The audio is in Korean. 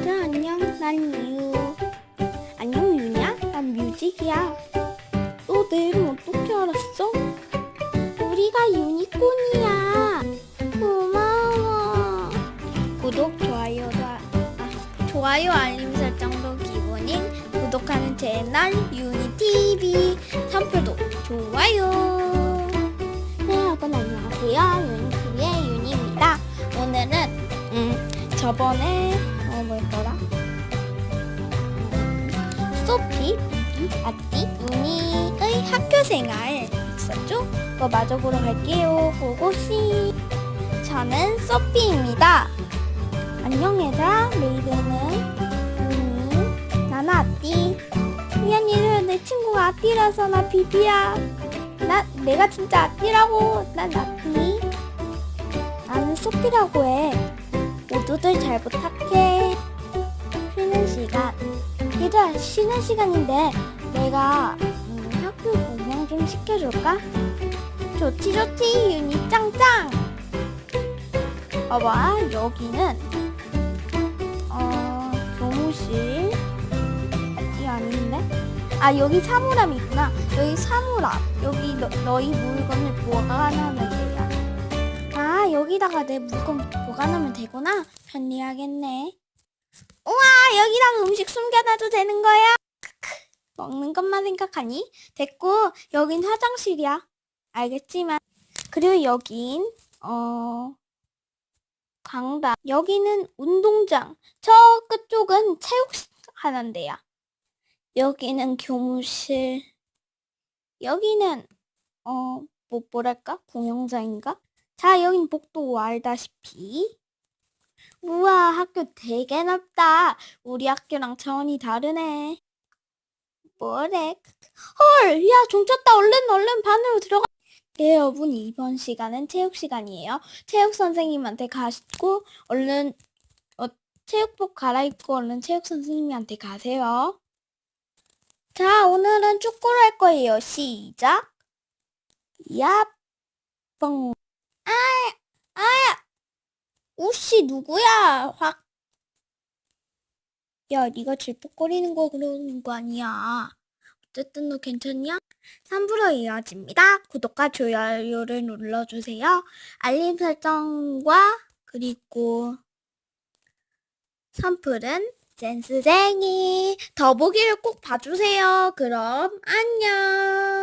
얘들아 안녕 난 유. 안녕 유냐? 난 뮤직이야. 너내 이름 어떻게 알았어? 우리가 유니콘이야. 고마워. 구독 좋아요가 아, 좋아요 알림 설정도 기본인 구독하는 채널 유니TV 선표도 좋아요. 네 여러분 안녕하세요 유니TV의 유니입니다. 오늘은 음 저번에 어 뭐였더라? 음, 소피, 아띠, 유니의 학교 생활 있었죠? 그거 마저 보러 갈게요. 고고씨. 저는 소피입니다. 안녕 얘들아. 내 이름은 유니. 나는 아띠. 미안해 내 친구가 아띠라서 나 비비야. 나 내가 진짜 아띠라고. 난 아띠. 나는 소피라고 해. 모두들 잘 부탁해. 얘들아, 쉬는 시간인데 내가 음, 학교 공양 좀 시켜줄까? 좋지, 좋지, 윤희 짱짱! 봐봐, 여기는 어, 교무실. 이 아닌데? 아, 여기 사물함이 있구나. 여기 사물함. 여기 너, 너희 물건을 보관하면 돼요. 아, 여기다가 내 물건 보관하면 되구나. 편리하겠네. 여기다가 음식 숨겨놔도 되는 거야? 먹는 것만 생각하니? 됐고, 여긴 화장실이야. 알겠지만. 그리고 여긴, 어, 강당. 여기는 운동장. 저 끝쪽은 체육하는 데야. 여기는 교무실. 여기는, 어, 뭐, 뭐랄까? 공연장인가? 자, 여긴 복도 알다시피. 우와, 학교 되게 넓다. 우리 학교랑 차원이 다르네. 뭐래? 헐, 야, 종 쳤다. 얼른, 얼른 반으로 들어가. 네, 여러분, 이번 시간은 체육 시간이에요. 체육 선생님한테 가시고, 얼른, 어, 체육복 갈아입고, 얼른 체육 선생님한테 가세요. 자, 오늘은 축구를 할 거예요. 시작. 야, 뻥. 우씨 누구야? 확. 야, 네가 질퍽거리는 거 그러는 거 아니야. 어쨌든 너 괜찮냐? 3부로 이어집니다. 구독과 좋아요를 눌러주세요. 알림 설정과 그리고 선풀은 센스쟁이 더보기를 꼭 봐주세요. 그럼 안녕.